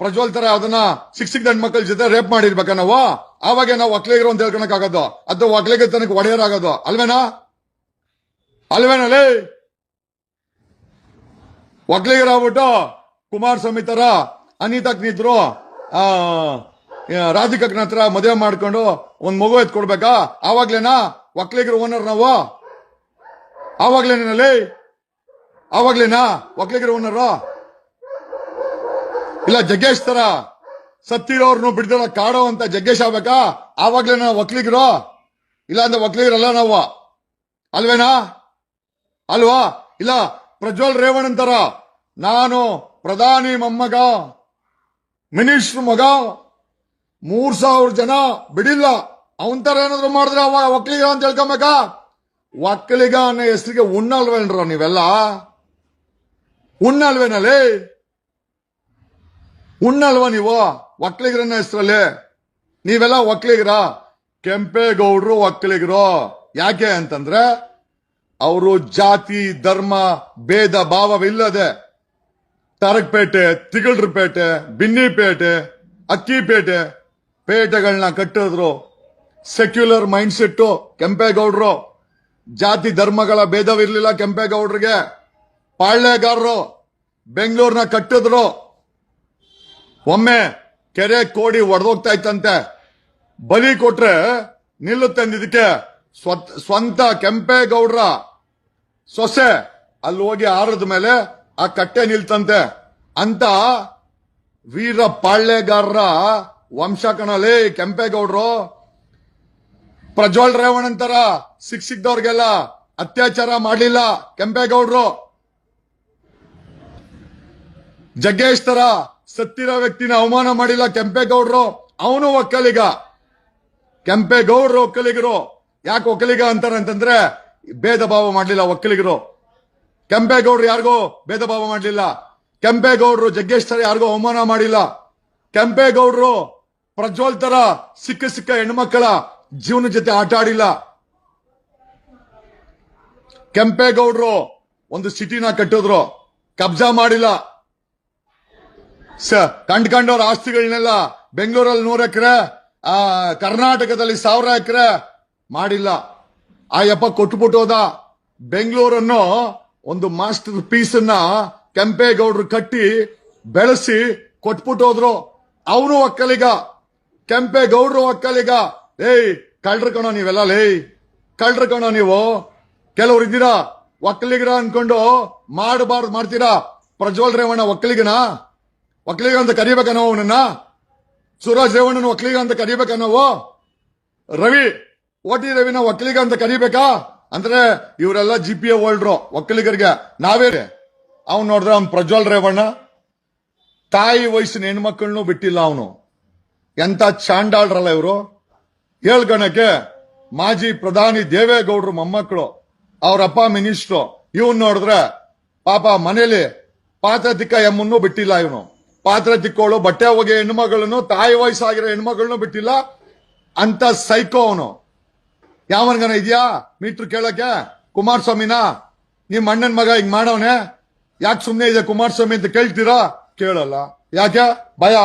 ಪ್ರಜ್ವಲ್ ತರ ಅದನ್ನ ಸಿಕ್ ಸಿಕ್ ಮಕ್ಕಳ ಜೊತೆ ರೇಪ್ ಮಾಡಿರ್ಬೇಕ ನಾವು? ಆವಾಗ ನಾವು ಒಕ್ಲೇಗರು ಅಂತ ಹೇಳ್ಕೊಳಕ್ ಆಗೋದು ಅದು ಒಕ್ಲೇಗ ತನಕ ಒಡೆಯರಾಗೋದು. ಅಲ್ವೇನಾ? ಅಲ್ವೇನಲ್ಲಿ ಒಕ್ಲಿಗರಾಗ್ಬಿಟ್ಟು ಕುಮಾರಸ್ವಾಮಿ ತರ ಅನಿತಾ ನಿಂತ್ರು ಆ ರಾಧಿಕಕ್ನ ಹತ್ರ ಮದುವೆ ಮಾಡ್ಕೊಂಡು ಒಂದ್ ಮಗು ಎತ್ಕೊಡ್ಬೇಕಾ? ಆವಾಗ್ಲೇನಾ? ಒಕ್ಲಿಗರ ಓನರ್ ನಾವು? ಆವಾಗ್ಲೇನಲ್ಲಿ ಆವಾಗ್ಲೇನಾ? ಒಕ್ಲಿಗರ ಓನರು ಇಲ್ಲ ಜಗ್ಗೇಶ್ ತರ ಸತ್ತಿರೋರ್ನು ಬಿಡ್ದಿರೋ ಕಾಡೋ ಅಂತ ಜಗ್ಗೇಶ್ ಆಗ್ಬೇಕಾ? ಆವಾಗ್ಲೇ ನಾವು ಒಕ್ಲಿಗರು ಇಲ್ಲ ಅಂದ್ರೆ ಒಕ್ಲಿಗರಲ್ಲ ನಾವು. ಅಲ್ವೇನಾ? ಅಲ್ವಾ? ಇಲ್ಲ, ಪ್ರಜ್ವಲ್ ರೇವಣ್ ಅಂತಾರ. ನಾನು ಪ್ರಧಾನಿ ಮೊಮ್ಮಗ, ಮಿನಿಸ್ಟರ್ ಮಗ, ಮೂರ್ ಸಾವಿರ ಜನ ಬಿಡಿಲ್ಲ. ಅವನ್ ತರ ಏನಾದ್ರು ಮಾಡಿದ್ರೆ ಅವ ಒಕ್ಲಿಗ ಅಂತ ಹೇಳ್ಕೊಬೇಕಾ? ಒಕ್ಕಲಿಗ ಅನ್ನೋ ಹೆಸರಿಗೆ ಉಣ್ಣಲ್ವೇನ್ರ ನೀವೆಲ್ಲ? ಉಣ್ಣಲ್ವೇನಲ್ಲಿ ಉಣ್ಣಲ್ವಾ ನೀವು? ಒಕ್ಲಿಗರನ್ನ ಹೆಸರಲ್ಲಿ ನೀವೆಲ್ಲ ಒಕ್ಲಿಗರ? ಕೆಂಪೇಗೌಡರು ಒಕ್ಕಲಿಗರು ಯಾಕೆ ಅಂತಂದ್ರೆ ಅವರು ಜಾತಿ, ಧರ್ಮ, ಭೇದ, ಭಾವವಿಲ್ಲದೆ ತಾರಕಪೇಟೆ ತಿಗಳ್ರಪೇಟೆ, ಬಿನ್ನಿಪೇಟೆ, ಅಕ್ಕಿಪೇಟೆ ಪೇಟೆಗಳನ್ನ ಕಟ್ಟಿದ್ರು. ಸೆಕ್ಯುಲರ್ ಮೈಂಡ್ ಸೆಟ್ ಕೆಂಪೇಗೌಡರು. ಜಾತಿ, ಧರ್ಮಗಳ ಭೇದವಿರ್ಲಿಲ್ಲ ಕೆಂಪೇಗೌಡರಿಗೆ. ಪಾಳ್ಯಗಾರರು ಬೆಂಗಳೂರನ್ನ ಕಟ್ಟಿದ್ರು. ಒಮ್ಮೆ ಕೆರೆ ಕೋಡಿ ಒಡೆದೋಗ್ತಾ ಇತ್ತಂತೆ ಬಲಿ ಕೊಟ್ರೆ ನಿಲ್ಲುತ್ತೆ ಇದಕ್ಕೆ ಸ್ವತ್- ಕೆಂಪೇಗೌಡ್ರ ಸೊಸೆ ಅಲ್ಲಿ ಹೋಗಿ ಆರದ ಮೇಲೆ ಆ ಕಟ್ಟೆ ನಿಲ್ತಂತೆ. ಅಂತ ವೀರ ಪಾಳ್ಯಗಾರರ ವಂಶ ಕಣಲಿ ಕೆಂಪೇಗೌಡ್ರು. ಪ್ರಜ್ವಲ್ ರೇವಣ್ ಅಂತಾರ, ಸಿಕ್ ಸಿಕ್ದವ್ರಿಗೆಲ್ಲ ಅತ್ಯಾಚಾರ ಮಾಡಲಿಲ್ಲ ಕೆಂಪೇಗೌಡ್ರು. ಜಗ್ಗೇಶ್ ತರ ಸತ್ತಿರೋ ವ್ಯಕ್ತಿನ ಅವಮಾನ ಮಾಡಿಲ್ಲ ಕೆಂಪೇಗೌಡರು. ಅವನು ಒಕ್ಕಲಿಗ. ಕೆಂಪೇಗೌಡರು ಒಕ್ಕಲಿಗರು. ಯಾಕೆ ಒಕ್ಕಲಿಗ ಅಂತಾರೆ ಅಂತಂದ್ರೆ ಭೇದ ಭಾವ ಮಾಡಲಿಲ್ಲ ಒಕ್ಕಲಿಗರು. ಕೆಂಪೇಗೌಡರು ಯಾರಿಗೂ ಭೇದ ಭಾವ ಮಾಡಲಿಲ್ಲ. ಕೆಂಪೇಗೌಡರು ಜಗ್ಗೇಶ್ ಯಾರಿಗೂ ಅವಮಾನ ಮಾಡಿಲ್ಲ. ಕೆಂಪೇಗೌಡರು ಪ್ರಜ್ವಲ್ ತರ ಸಿಕ್ಕ ಸಿಕ್ಕ ಹೆಣ್ಮಕ್ಕಳ ಜೀವನ ಜೊತೆ ಆಟ ಆಡಿಲ್ಲ. ಕೆಂಪೇಗೌಡರು ಒಂದು ಸಿಟಿನ ಕಟ್ಟಿದ್ರು. ಕಬ್ಜಾ ಮಾಡಿಲ್ಲ. ಕಂಡ್ಕೊಂಡವ್ರ ಆಸ್ತಿಗಳನ್ನೆಲ್ಲ ಬೆಂಗಳೂರಲ್ಲಿ ನೂರ ಎಕರೆ, ಆ, ಕರ್ನಾಟಕದಲ್ಲಿ ಸಾವಿರ ಎಕರೆ ಮಾಡಿಲ್ಲ. ಆ ಯಪ್ಪ ಕೊಟ್ಬಿಟ್ಟು ಹೋದ. ಬೆಂಗಳೂರನ್ನು ಒಂದು ಮಾಸ್ಟರ್ ಪೀಸ್ ಅನ್ನ ಕೆಂಪೇಗೌಡರು ಕಟ್ಟಿ ಬೆಳೆಸಿ ಕೊಟ್ಬಿಟ್ಟು ಹೋದ್ರು. ಅವನು ಒಕ್ಕಲಿಗ. ಕೆಂಪೇಗೌಡರು ಒಕ್ಕಲಿಗ. ಏಯ್, ಕಳ್ರ ಕಣೋ ನೀವೆಲ್ಲ ಲೇ ಕಳ್ರ ಕಣೋ ನೀವು. ಕೆಲವ್ರು ಇದ್ದೀರಾ? ಒಕ್ಕಲಿಗರ ಅನ್ಕೊಂಡು ಮಾಡಬಾರ್ದು ಮಾಡ್ತೀರಾ? ಪ್ರಜ್ವಲ್ ರೇವಣ್ಣ ಒಕ್ಕಲಿಗನಾ? ಒಕ್ಕಲಿಗ ಅಂತ ಕರಿಬೇಕನ್ನೋ ಅವನನ್ನ? ಸುರಾಜ್ ರೇವಣ್ಣನ ಒಕ್ಕಲಿಗ ಅಂತ ಕರಿಬೇಕನ್ನೋ ರವಿ, ಓಟಿ ರವಿನ ಒಕ್ಕಲಿಗ ಅಂತ ಕರಿಬೇಕಾ? ಅಂದ್ರೆ ಇವರೆಲ್ಲ ಜಿ ಪಿ ಎ ಹೋಲ್ಡ್ರು ಒಕ್ಕಲಿಗರಿಗೆ ನಾವೇ ಅವ್ನು ನೋಡಿದ್ರೆ ಅವ್ನು ಪ್ರಜ್ವಲ್ ರೇವಣ್ಣ. ತಾಯಿ ವಯಸ್ಸಿನ ಹೆಣ್ಮಕ್ಳನ್ನೂ ಬಿಟ್ಟಿಲ್ಲ ಅವನು. ಎಂತ ಚಾಂಡಾಳ್ರಲ್ಲ ಇವರು? ಹೇಳ್ಕಣಕ್ಕೆ ಮಾಜಿ ಪ್ರಧಾನಿ ದೇವೇಗೌಡರು ಮೊಮ್ಮಕ್ಕಳು, ಅವರಪ್ಪ ಮಿನಿಸ್ಟ್ರು. ಇವನ್ ನೋಡಿದ್ರೆ ಪಾಪ ಮನೇಲಿ ಪಾತ್ರ ದಿಕ್ಕ ಎಮ್ಮನ್ನು ಬಿಟ್ಟಿಲ್ಲ ಇವನು. ಪಾತ್ರ ತಿಕ್ಕೋಳು ಬಟ್ಟೆ ಹೋಗಿ ಹೆಣ್ಮಗಳನ್ನು ತಾಯಿ ವಯಸ್ಸಾಗಿರೋ ಹೆಣ್ಮಗಳನ್ನು ಬಿಟ್ಟಿಲ್ಲ. ಅಂತ ಸೈಕೋ ಅವನು. ಯಾವನ್ಗನ ಇದೆಯಾ? ಮೀಟ್ರ್ ಕೇಳಕ್ಕೆ? ಕುಮಾರಸ್ವಾಮಿನ? ನಿಮ್ಮ ಅಣ್ಣನ ಮಗ ಹಿಂಗ್ ಮಾಡವನೆ? ಯಾಕೆ ಸುಮ್ಮನೆ ಇದೆ ಕುಮಾರಸ್ವಾಮಿ ಅಂತ ಕೇಳ್ತೀರಾ? ಕೇಳಲ್ಲ. ಯಾಕೆ? ಭಯ.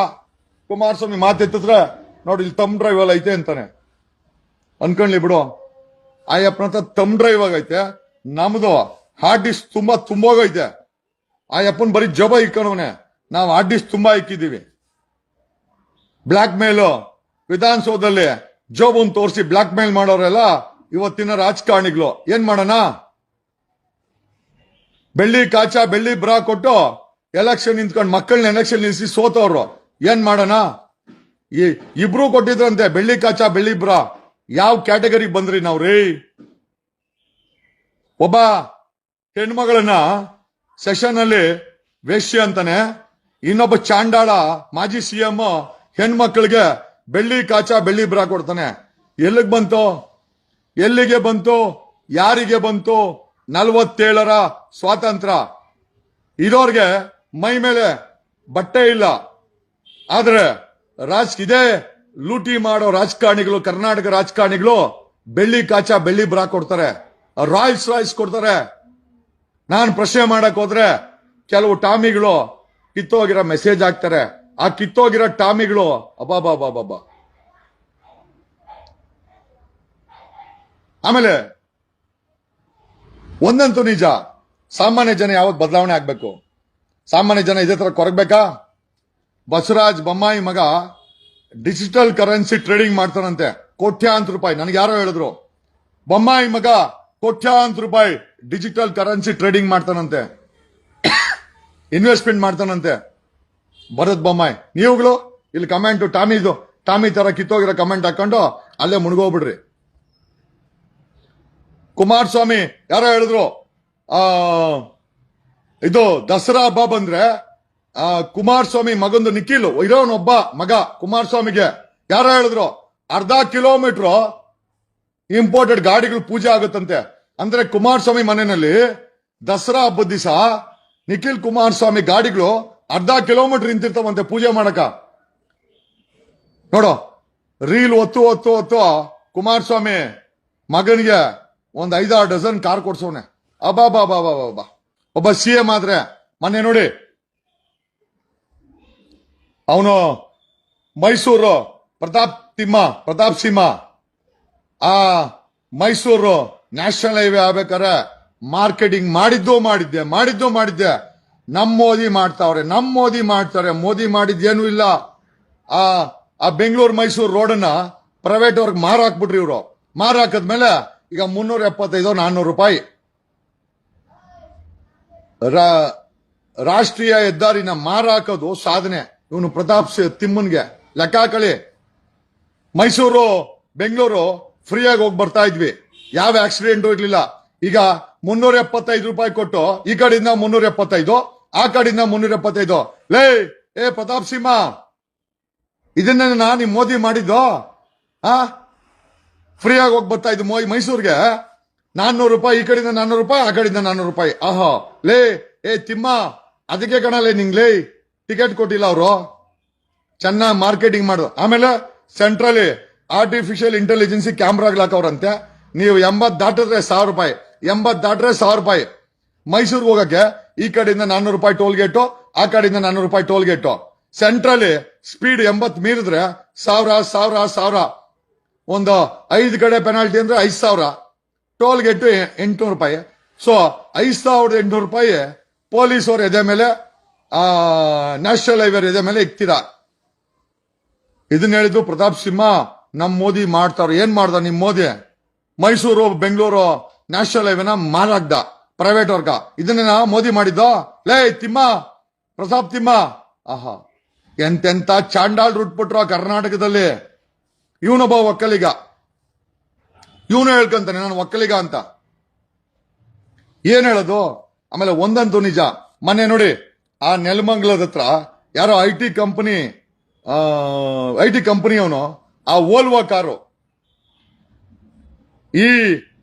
ಕುಮಾರಸ್ವಾಮಿ ಮಾತೆತ್ತಿದ್ರೆ ನೋಡಿ, ಇಲ್ಲಿ ತಮ್ ಡ್ರೈವ್ ಎಲ್ಲ ಐತೆ ಅಂತಾನೆ. ಅನ್ಕೊಂಡ್ಲಿ ಬಿಡು. ಆಯಪ್ಪನ ತಮ್ ಡ್ರೈವ್ ಆಗೈತೆ. ನಮ್ದು ಹಾರ್ಡ್ ಡಿಸ್ಕ್ ತುಂಬಾ ತುಂಬೋಗೈತೆ. ಆಯಪ್ಪನ್ ಬರೀ ಜಬ ಇಕ್ಕಣವನೆ ನಾವು ಆರ್ಟಿಸ್ಟ್ ತುಂಬಾ ಇಕ್ಕಿದ್ದೀವಿ. ಬ್ಲ್ಯಾಕ್ ಮೇಲು ವಿಧಾನಸೌಧದಲ್ಲಿ ಜೋಬನ್ ತೋರಿಸಿ ಬ್ಲ್ಯಾಕ್ ಮೇಲ್ ಮಾಡೋರೆಲ್ಲ ಇವತ್ತಿನ ರಾಜಕಾರಣಿಗಳು. ಏನ್ ಮಾಡೋಣ? ಬೆಳ್ಳಿ ಕಾಚ, ಬೆಳ್ಳಿ ಬ್ರಾ ಕೊಟ್ಟು ಎಲೆಕ್ಷನ್ ನಿಂತ್ಕೊಂಡು ಮಕ್ಕಳನ್ನ ಎಲೆಕ್ಷನ್ ನಿಲ್ಸಿ ಸೋತವ್ರು. ಏನ್ ಮಾಡೋಣ? ಈ ಇಬ್ರು ಕೊಟ್ಟಿದ್ರಂತೆ, ಬೆಳ್ಳಿ ಕಾಚ, ಬೆಳ್ಳಿ ಬ್ರಾ. ಯಾವ ಕ್ಯಾಟಗರಿ ಬಂದ್ರಿ ನಾವ್ ರೀ? ಒಬ್ಬ ಹೆಣ್ಮಗಳನ್ನ ಸೆಷನ್ ಅಲ್ಲಿ ವೇಶ್ಯ ಅಂತಾನೆ ಇನ್ನೊಬ್ಬ ಚಾಂಡಾಳ ಮಾಜಿ ಸಿಎಂ ಹೆಣ್ಮಕ್ಳಿಗೆ ಬೆಳ್ಳಿ ಕಾಚ ಬೆಳ್ಳಿ ಬ್ರಾ ಕೊಡ್ತಾನೆ. ಎಲ್ಲಿಗೆ ಬಂತು? ಎಲ್ಲಿಗೆ ಬಂತು? ಯಾರಿಗೆ ಬಂತು? ನಲ್ವತ್ತೇಳರ ಸ್ವಾತಂತ್ರ್ಯ. ಇರೋರ್ಗೆ ಮೈ ಮೇಲೆ ಬಟ್ಟೆ ಇಲ್ಲ. ಆದ್ರೆ ರಾಜ್ ಇದೇ ಲೂಟಿ ಮಾಡೋ ರಾಜಕಾರಣಿಗಳು, ಕರ್ನಾಟಕ ರಾಜಕಾರಣಿಗಳು ಬೆಳ್ಳಿ ಕಾಚ ಬೆಳ್ಳಿ ಬ್ರಾ ಕೊಡ್ತಾರೆ. ರಾಯ್ಸ್ ರಾಯ್ಸ್ ಕೊಡ್ತಾರೆ. ನಾನು ಪ್ರಶ್ನೆ ಮಾಡಕ್ ಹೋದ್ರೆ ಕೆಲವು ಟಾಮಿಗಳು ಕಿತ್ತೋಗಿರೋ ಮೆಸೇಜ್ ಹಾಕ್ತಾರೆ. ಆ ಕಿತ್ತೋಗಿರೋ ಟಾಮಿಗಳು ಅಬಾಬಾಬಾಬಾಬ ಆಮೇಲೆ, ಒಂದಂತೂ ನಿಜ. ಸಾಮಾನ್ಯ ಜನ ಯಾವತ್ತು ಬದಲಾವಣೆ ಆಗ್ಬೇಕು? ಸಾಮಾನ್ಯ ಜನ ಇದೇ ತರ ಕೊರಗ್ಬೇಕಾ? ಬಸವರಾಜ್ ಬೊಮ್ಮಾಯಿ ಮಗ ಡಿಜಿಟಲ್ ಕರೆನ್ಸಿ ಟ್ರೇಡಿಂಗ್ ಮಾಡ್ತಾನಂತೆ. ಕೋಟ್ಯಾಂತರ ರೂಪಾಯಿ. ನನಗೆ ಯಾರೋ ಹೇಳಿದ್ರು. ಬೊಮ್ಮಾಯಿ ಮಗ ಕೋಟ್ಯಾಂತರ ರೂಪಾಯಿ ಡಿಜಿಟಲ್ ಕರೆನ್ಸಿ ಟ್ರೇಡಿಂಗ್ ಮಾಡ್ತಾನಂತೆ. ಇನ್ವೆಸ್ಟ್ಮೆಂಟ್ ಮಾಡ್ತಾನಂತೆ. ಭರತ್ ಬೊಮ್ಮಾಯಿ. ನೀವುಗಳು ಇಲ್ಲಿ ಕಮೆಂಟ್ ಟಾಮಿದು, ಟಾಮಿ ತರ ಕಿತ್ತೋಗಿರೋ ಕಮೆಂಟ್ ಹಾಕೊಂಡು ಅಲ್ಲೇ ಮುಳುಗೋಗ್ಬಿಡ್ರಿ ಕುಮಾರಸ್ವಾಮಿ, ಯಾರೋ ಹೇಳಿದ್ರು, ಆ, ಇದು ದಸರಾ ಹಬ್ಬ ಬಂದ್ರೆ, ಆ, ಕುಮಾರಸ್ವಾಮಿ ಮಗಂದು ನಿಖಿಲ್, ಇರೋನೊಬ್ಬ ಮಗ ಕುಮಾರಸ್ವಾಮಿಗೆ. ಯಾರೋ ಹೇಳಿದ್ರು, ಅರ್ಧ ಕಿಲೋಮೀಟರ್ ಇಂಪೋರ್ಟೆಡ್ ಗಾಡಿಗಳು ಪೂಜೆ ಆಗುತ್ತಂತೆ. ಅಂದ್ರೆ ಕುಮಾರಸ್ವಾಮಿ ಮನೆಯಲ್ಲಿ ದಸರಾ ಹಬ್ಬದ ದಿವಸ ನಿಖಿಲ್ ಕುಮಾರಸ್ವಾಮಿ ಗಾಡಿಗಳು ಅರ್ಧ ಕಿಲೋಮೀಟರ್ ನಿಂತಿರ್ತಾವಂತೆ ಪೂಜೆ ಮಾಡಕ. ನೋಡು, ರೀಲ್ ಒತ್ತು ಒತ್ತು ಒತ್ತು ಕುಮಾರಸ್ವಾಮಿ ಮಗನಿಗೆ ಒಂದ್ ಐದಾರು ಡಜನ್ ಕಾರ್ ಕೊಡ್ಸೋಣೆ ಅಬಾ ಬಾ ಬಾ ಬಾ ಬಾ ಒಬ್ಬ ಸಿ ಎಂ ಆದ್ರೆ ಮೊನ್ನೆ ನೋಡಿ. ಅವನು ಮೈಸೂರು ಪ್ರತಾಪ್ ತಿಮ್ಮ, ಪ್ರತಾಪ್ ಸಿಂಹ ಆ ಮೈಸೂರು ನ್ಯಾಷನಲ್ ಹೈವೇ ಆಗ್ಬೇಕಾರೆ ಮಾರ್ಕೆಟಿಂಗ್ ಮಾಡಿದ್ದು ಮಾಡಿದ್ದೆ ಮಾಡಿದ್ದು ಮಾಡಿದ್ದೆ. ನಮ್ ಮೋದಿ ಮಾಡ್ತಾವ್ರೆ, ನಮ್ ಮೋದಿ ಮಾಡ್ತಾರೆ, ಮೋದಿ ಮಾಡಿದ್ದೇನು ಇಲ್ಲ. ಆ ಆ ಬೆಂಗಳೂರು ಮೈಸೂರು ರೋಡನ್ನ ಪ್ರೈವೇಟ್ ಅವ್ರಿಗೆ ಮಾರ್ ಹಾಕ್ಬಿಟ್ರಿ ಇವರು. ಮಾರ್ ಹಾಕದ್ಮೇಲೆ ಈಗ ಮುನ್ನೂರ ಎಪ್ಪತ್ತೈದು, ನಾನ್ನೂರು ರೂಪಾಯಿ. ರಾಷ್ಟ್ರೀಯ ಹೆದ್ದಾರಿನ ಮಾರಾಕೋದು ಸಾಧನೆ. ಇವನು ಪ್ರತಾಪ್ ತಿಮ್ಮನ್ಗೆ. ಲೆಕ್ಕ ಹಾಕಳಿ. ಮೈಸೂರು, ಬೆಂಗಳೂರು ಫ್ರೀಯಾಗಿ ಹೋಗಿ ಬರ್ತಾ ಇದ್ವಿ. ಯಾವ ಆಕ್ಸಿಡೆಂಟು ಇರ್ಲಿಲ್ಲ. ಈಗ ಮುನ್ನೂರ ಎಪ್ಪತ್ತೈದು ರೂಪಾಯಿ ಕೊಟ್ಟು ಈ ಕಡೆಯಿಂದ ಮುನ್ನೂರ ಎಪ್ಪತ್ತೈದು ಆ ಕಡೆಯಿಂದ ಮುನ್ನೂರ ಎಪ್ಪತ್ತೈದು ಲೇ, ಏ ಪ್ರತಾಪ್ ಸಿಂಹ, ಇದನ್ನ ನಾನು ಮೋದಿ ಮಾಡಿದ್ದು? ಆ? ಫ್ರೀಯಾಗಿ ಹೋಗಿ ಬರ್ತಾ ಇದ್ದು ಮೋಯ್ ಮೈಸೂರಿಗೆ? ನಾನ್ನೂರು ರೂಪಾಯಿ, ಈ ಕಡೆಯಿಂದ ನಾನ್ನೂರು ರೂಪಾಯಿ, ಆ ಕಡೆಯಿಂದ ನಾನ್ನೂರು ರೂಪಾಯಿ. ಆಹೋ. ಲೇ, ಏ ತಿಮ್ಮ, ಅದಕ್ಕೆ ಕಣಲೇ ನಿಂಗ್ಲೇ ಟಿಕೆಟ್ ಕೊಟ್ಟಿಲ್ಲ ಅವರು. ಚೆನ್ನಾಗಿ ಮಾರ್ಕೆಟಿಂಗ್ ಮಾಡು. ಆಮೇಲೆ ಸೆಂಟ್ರಲಿ ಆರ್ಟಿಫಿಷಿಯಲ್ ಇಂಟೆಲಿಜೆನ್ಸಿ ಕ್ಯಾಮ್ರಾಗಳು ಹಾಕವ್ರಂತೆ. ನೀವು ಎಂಬತ್ತು ದಾಟಿದ್ರೆ ಸಾವಿರ ರೂಪಾಯಿ. ಎಂಬತ್ ದಾಟ್ರೆ ಸಾವಿರ ರೂಪಾಯಿ. ಮೈಸೂರಿಗೆ ಹೋಗಕ್ಕೆ ಈ ಕಡೆಯಿಂದ ನಾನ್ನೂರು ರೂಪಾಯಿ ಟೋಲ್ ಗೇಟು ಆ ಕಡೆಯಿಂದ ನಾನ್ನೂರು ರೂಪಾಯಿ ಟೋಲ್ ಗೇಟು ಸೆಂಟ್ರಲಿ ಸ್ಪೀಡ್ ಎಂಬತ್ ಮೀರಿದ್ರೆ ಸಾವಿರ ಸಾವಿರ ಸಾವಿರ. ಒಂದು ಐದು ಕಡೆ ಪೆನಾಲ್ಟಿ ಅಂದ್ರೆ ಐದು ಸಾವಿರ. ಟೋಲ್ ಗೇಟು ಎಂಟುನೂರು ರೂಪಾಯಿ. ಸೊ ಐದು ಸಾವಿರದ ಎಂಟುನೂರು ರೂಪಾಯಿ ಪೊಲೀಸ್ ಅವ್ರ ಎದೆ ಮೇಲೆ ನ್ಯಾಷನಲ್ ಹೈವೇರ್ ಎದೆ ಮೇಲೆ ಇಕ್ತೀರಾ? ಇದನ್ನ ಹೇಳಿದ್ದು ಪ್ರತಾಪ್ ಸಿಂಹ ನಮ್ಮ ಮೋದಿ ಮಾಡ್ತಾರ ಏನ್ ಮಾಡ್ದ ನಿಮ್ ಮೋದಿ? ಮೈಸೂರು, ಬೆಂಗಳೂರು ನ್ಯಾಷನಲ್ ಹೈವೇನ ಮಾರಾಕ್ದ ಪ್ರೈವೇಟ್ ವರ್ಗ. ಇದನ್ನ ಮೋದಿ ಮಾಡಿದ್ದು? ಲೇ, ತಿಮ್ಮ ಪ್ರತಾಪ್ ತಿಮ್ಮ. ಆಹಾ. ಎಂತೆಂತ ಚಾಂಡಾಲ್ ಬಿಟ್ರು ಕರ್ನಾಟಕದಲ್ಲಿ? ಇವನೊಬ್ಬ ಒಕ್ಕಲಿಗ. ಇವನು ಹೇಳ್ಕಂತಾನೆ, ನಾನು ಒಕ್ಕಲಿಗ ಅಂತ. ಏನ್ ಹೇಳೋದು? ಆಮೇಲೆ ಒಂದಂತೂ ನಿಜ. ಮನೆ ನೋಡಿ, ಆ ನೆಲಮಂಗಲದ ಹತ್ರ ಯಾರೋ I T company I T ಕಂಪನಿಯವನು, ಆ ಓಲ್ವಾ ಕಾರು. ಈ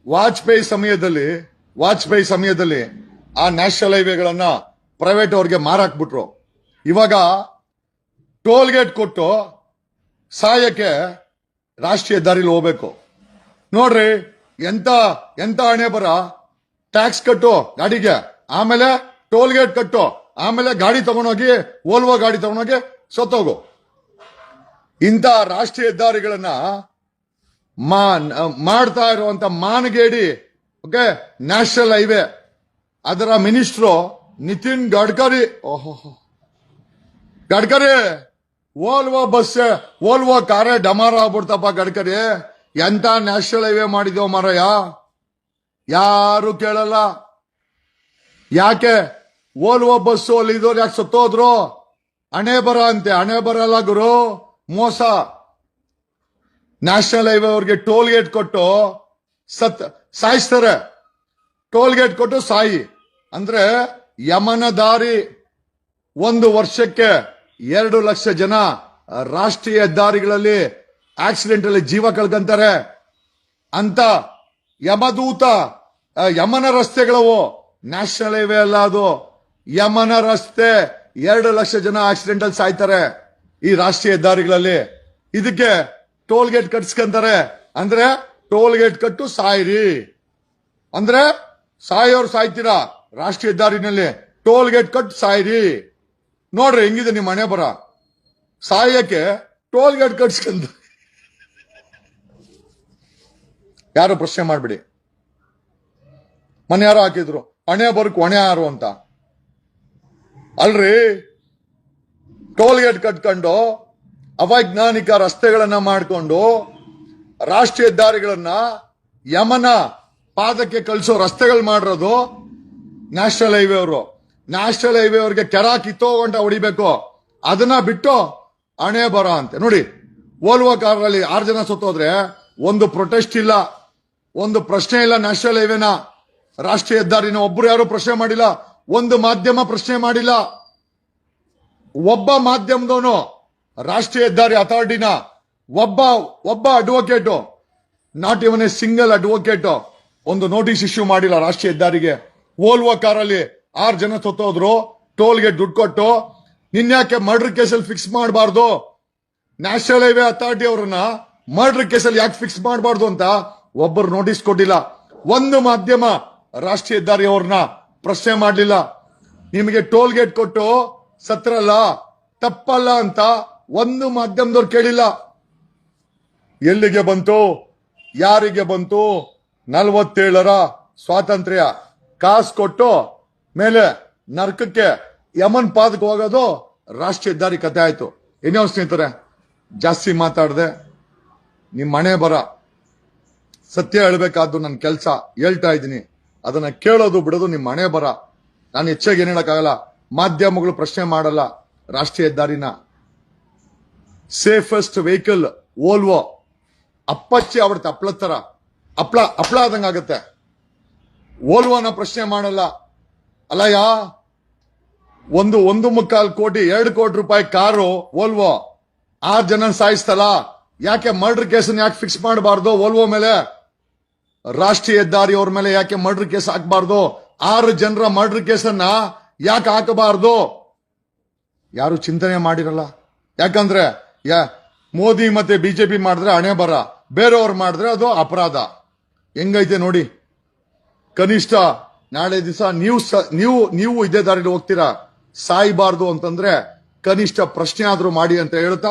ವಾಜಪೇಯಿ ಸಮಯದಲ್ಲಿ ವಾಜಪೇಯಿ ಸಮಯದಲ್ಲಿ ಆ ನ್ಯಾಷನಲ್ ಹೈವೇಗಳನ್ನ ಪ್ರೈವೇಟ್ ಅವ್ರಿಗೆ ಮಾರಾಕ್ಬಿಟ್ರು. ಇವಾಗ ಟೋಲ್ ಗೇಟ್ ಕೊಟ್ಟು ಸಹಾಯಕ್ಕೆ ರಾಷ್ಟ್ರೀಯ ದಾರಿಲಿ ಹೋಗ್ಬೇಕು. ನೋಡ್ರಿ, ಎಂತ ಎಂತ ಹಣೆ ಬರ? ಟ್ಯಾಕ್ಸ್ ಕಟ್ಟು ಗಾಡಿಗೆ, ಆಮೇಲೆ ಟೋಲ್ ಗೇಟ್ ಕಟ್ಟು, ಆಮೇಲೆ ಗಾಡಿ ತಗೊಂಡೋಗಿ ಓಲ್ವೋ ಗಾಡಿ ತಗೊಂಡೋಗಿ ಸತ್ತೋಗು. ಇಂಥ ರಾಷ್ಟ್ರೀಯ ಹೆದ್ದಾರಿಗಳನ್ನ ಮಾ- ಮಾಡ್ತಾ ಇರುವಂತ ಮಾನಗೇಡಿ, ಓಕೆ, ನ್ಯಾಷನಲ್ ಹೈವೇ. ಅದರ ಮಿನಿಸ್ಟ್ರು ನಿತಿನ್ ಗಡ್ಕರಿ ಓಹೋ ಗಡ್ಕರಿ, ಓಲ್ವೋ ಬಸ್ ಓಲ್ವೋ ಕಾರೇ ಡಮಾರ ಆಗ್ಬಿಡ್ತಪ್ಪ ಗಡ್ಕರಿ. ಎಂತ ನ್ಯಾಷನಲ್ ಹೈವೇ ಮಾಡಿದ್ಯೋ ಮಾರಯ್ಯ? ಯಾರು ಕೇಳಲ್ಲ. ಯಾಕೆ? ಓಲ್ವೋ ಬಸ್ಸು ಅಲ್ಲಿ ಇದ್ದವ್ರು ಯಾಕೆ ಸತ್ತೋದ್ರು? ಹಣೆ ಬರ ಅಂತೆ, ಹಣೆ ಬರಲ್ಲ ಗುರು. ಮೋಸ. ನ್ಯಾಷನಲ್ ಹೈವೇ ಅವ್ರಿಗೆ ಟೋಲ್ ಗೇಟ್ ಕೊಟ್ಟು ಸತ್, ಸಾಯಿಸ್ತಾರೆ. ಟೋಲ್ ಗೇಟ್ ಕೊಟ್ಟು ಸಾಯಿ. ಅಂದ್ರೆ ಯಮನ ದಾರಿ ಒಂದು ವರ್ಷಕ್ಕೆ ಎರಡು ಲಕ್ಷ ಜನ ರಾಷ್ಟ್ರೀಯ ಹೆದ್ದಾರಿಗಳಲ್ಲಿ ಆಕ್ಸಿಡೆಂಟ್ ಅಲ್ಲಿ ಜೀವ ಕಳ್ಕೊಂತಾರೆ. ಅಂತ ಯಮದೂತ ಯಮನ ರಸ್ತೆಗಳವು. ನ್ಯಾಷನಲ್ ಹೈವೇ ಅಲ್ಲ ಅದು. ಯಮನ ರಸ್ತೆ ಎರಡು ಲಕ್ಷ ಜನ ಆಕ್ಸಿಡೆಂಟ್ ಅಲ್ಲಿ ಸಾಯ್ತಾರೆ ಈ ರಾಷ್ಟ್ರೀಯ ಹೆದ್ದಾರಿಗಳಲ್ಲಿ. ಇದಕ್ಕೆ ಟೋಲ್ ಗೇಟ್ ಕಟ್ಸ್ಕೊಂತಾರೆ. ಅಂದ್ರೆ ಟೋಲ್ ಗೇಟ್ ಕಟ್ಟು ಸಾಯಿರಿ. ಅಂದ್ರೆ ಸಾಯೋರು ಸಾಯ್ತೀರಾ ರಾಷ್ಟ್ರೀಯ ಹೆದ್ದಾರಿನಲ್ಲಿ. ಟೋಲ್ ಗೇಟ್ ಕಟ್ಟು ಸಾಯಿರಿ. ನೋಡ್ರಿ ಹೆಂಗಿದೆ ನಿಮ್ಮ ಮನೆ ಬರ. ಸಾಯಕ್ಕೆ ಟೋಲ್ ಗೇಟ್ ಕಟ್ಸ್ಕೊಂತ ಯಾರು ಪ್ರಶ್ನೆ ಮಾಡ್ಬಿಡಿ. ಮನೆ ಯಾರು ಹಾಕಿದ್ರು. ಹಣೆ ಬರ್ಕ್ ಹೊಣೆ ಯಾರು ಅಂತ. ಅಲ್ರಿ. ಟೋಲ್ ಗೇಟ್ ಕಟ್ಕೊಂಡು ಅವೈಜ್ಞಾನಿಕ ರಸ್ತೆಗಳನ್ನ ಮಾಡಿಕೊಂಡು ರಾಷ್ಟ್ರೀಯ ದಾರಿಗಳನ್ನ ಯಮನ ಪಾದಕ್ಕೆ ಕಳಿಸೋ ರಸ್ತೆಗಳು ಮಾಡಿರೋದು ನ್ಯಾಷನಲ್ ಹೈವೇ ಅವರು. ನ್ಯಾಷನಲ್ ಹೈವೇ ಅವ್ರಿಗೆ ಕೆರ ಕಿತ್ತೋಗಂಟ ಹೊಡಿಬೇಕು. ಅದನ್ನ ಬಿಟ್ಟು ಹಣೆ ಬರ ಅಂತೆ. ನೋಡಿ, ಓಲ್ವೋ ಕಾರಲ್ಲಿ ಆರು ಜನ ಸುತ್ತೋದ್ರೆ ಒಂದು ಪ್ರೊಟೆಸ್ಟ್ ಇಲ್ಲ. ಒಂದು ಪ್ರಶ್ನೆ ಇಲ್ಲ ನ್ಯಾಷನಲ್ ಹೈವೇನ. ರಾಷ್ಟ್ರೀಯ ಹೆದ್ದಾರಿನ ಒಬ್ರು ಯಾರು ಪ್ರಶ್ನೆ ಮಾಡಿಲ್ಲ. ಒಂದು ಮಾಧ್ಯಮ ಪ್ರಶ್ನೆ ಮಾಡಿಲ್ಲ. ಒಬ್ಬ ಮಾಧ್ಯಮದವನು ರಾಷ್ಟ್ರೀಯ ಹೆದ್ದಾರಿ ಅಥಾರಿಟಿನ ಒಬ್ಬ ಒಬ್ಬ advocate not even a single advocate ಒಂದು ನೋಟಿಸ್ ಇಶ್ಯೂ ಮಾಡಿಲ್ಲ ರಾಷ್ಟ್ರೀಯ ಹೆದ್ದಾರಿಗೆ. ಓಲ್ವೋ ಕಾರಲ್ಲಿ ಆರು ಜನ ಸತ್ತೋದ್ರು ಟೋಲ್ಗೆ ದುಡ್ಡು ಕೊಟ್ಟು ನಿನ್ಯಾಕೆ ಮರ್ಡರ್ ಕೇಸಲ್ಲಿ ಫಿಕ್ಸ್ ಮಾಡಬಾರ್ದು? ನ್ಯಾಷನಲ್ ಹೈವೇ ಅಥಾರಿಟಿ ಅವ್ರನ್ನ ಮರ್ಡರ್ ಕೇಸಲ್ಲಿ ಯಾಕೆ ಫಿಕ್ಸ್ ಮಾಡಬಾರ್ದು ಅಂತ ಒಬ್ಬರು ನೋಟಿಸ್ ಕೊಟ್ಟಿಲ್ಲ. ಒಂದು ಮಾಧ್ಯಮ ರಾಷ್ಟ್ರೀಯ ಹೆದ್ದಾರಿ ಅವ್ರನ್ನ ಪ್ರಶ್ನೆ ಮಾಡಲಿಲ್ಲ. ನಿಮಗೆ ಟೋಲ್ ಗೇಟ್ ಕೊಟ್ಟು ಸತ್ರಲ್ಲ, ತಪ್ಪಲ್ಲ ಅಂತ ಒಂದು ಮಾಧ್ಯಮದವ್ರು ಕೇಳಿಲ್ಲ. ಎಲ್ಲಿಗೆ ಬಂತು? ಯಾರಿಗೆ ಬಂತು? ನಲವತ್ತೇಳರ ಸ್ವಾತಂತ್ರ್ಯ. ಕಾಸು ಕೊಟ್ಟು ಮೇಲೆ ನರ್ಕಕ್ಕೆ ಯಮನ್ ಪಾದಕ್ಕೆ ಹೋಗೋದು ರಾಷ್ಟ್ರೀಯ ಹೆದ್ದಾರಿ ಕತೆ ಆಯ್ತು. ಇನ್ನೋ ಸ್ನೇಹಿತರೆ? ಜಾಸ್ತಿ ಮಾತಾಡದೆ. ನಿಮ್ಮ ಮನೆ ಬರ. ಸತ್ಯ ಹೇಳ್ಬೇಕಾದ್ದು ನನ್ನ ಕೆಲಸ. ಹೇಳ್ತಾ ಇದ್ದೀನಿ. ಅದನ್ನ ಕೇಳೋದು ಬಿಡೋದು ನಿಮ್ಮ ಮನೆ ಬರ. ನಾನು ಹೆಚ್ಚಾಗಿ ಏನು ಹೇಳಕ್ಕಾಗಲ್ಲ. ಮಾಧ್ಯಮಗಳು ಪ್ರಶ್ನೆ ಮಾಡಲ್ಲ. ರಾಷ್ಟ್ರೀಯ ಹೆದ್ದಾರಿನ ಸೇಫೆಸ್ಟ್ ವೆಹಿಕಲ್ ಓಲ್ವೋ ಅಪ್ಪಚ್ಚಿ ಅವಡ್ತ ಹಪ್ಳ ತರ ಹಪ್ಳ ಹಪ್ಳ ಆದಂಗಾಗತ್ತೆ ಓಲ್ವೋನ ಪ್ರಶ್ನೆ ಮಾಡಲ್ಲ. ಅಲ್ಲಯ್ಯ, ಒಂದು ಒಂದು ಮುಕ್ಕಾಲು ಕೋಟಿ, ಎರಡು ಕೋಟಿ ರೂಪಾಯಿ ಕಾರು ಓಲ್ವೋ ಆರು ಜನ ಸಾಯಿಸ್ತಲ್ಲ. ಯಾಕೆ ಮರ್ಡರ್ ಕೇಸನ್ನ ಯಾಕೆ ಫಿಕ್ಸ್ ಮಾಡಬಾರ್ದು ಓಲ್ವೋ ಮೇಲೆ? ರಾಷ್ಟ್ರೀಯ ಹೆದ್ದಾರಿ ಅವ್ರ ಮೇಲೆ ಯಾಕೆ ಮರ್ಡರ್ ಕೇಸ್ ಹಾಕಬಾರ್ದು? ಆರು ಜನರ ಮರ್ಡರ್ ಕೇಸನ್ನ ಯಾಕೆ ಹಾಕಬಾರ್ದು? ಯಾರು ಚಿಂತನೆ ಮಾಡಿರಲ್ಲ. ಯಾಕಂದ್ರೆ ಯಾ, ಮೋದಿ ಮತ್ತೆ ಬಿಜೆಪಿ ಮಾಡಿದ್ರೆ ಹಣೆ ಬರ. ಬೇರೆಯವ್ರು ಮಾಡಿದ್ರೆ ಅದು ಅಪರಾಧ. ಹೆಂಗೈತೆ ನೋಡಿ. ಕನಿಷ್ಠ ನಾಳೆ ದಿವಸ ನೀವು ನೀವು ನೀವು ಇದೇ ದಾರಿಲಿ ಹೋಗ್ತೀರಾ? ಸಾಯ್ಬಾರ್ದು ಅಂತಂದ್ರೆ ಕನಿಷ್ಠ ಪ್ರಶ್ನೆ ಆದ್ರೂ ಮಾಡಿ ಅಂತ ಹೇಳ್ತಾ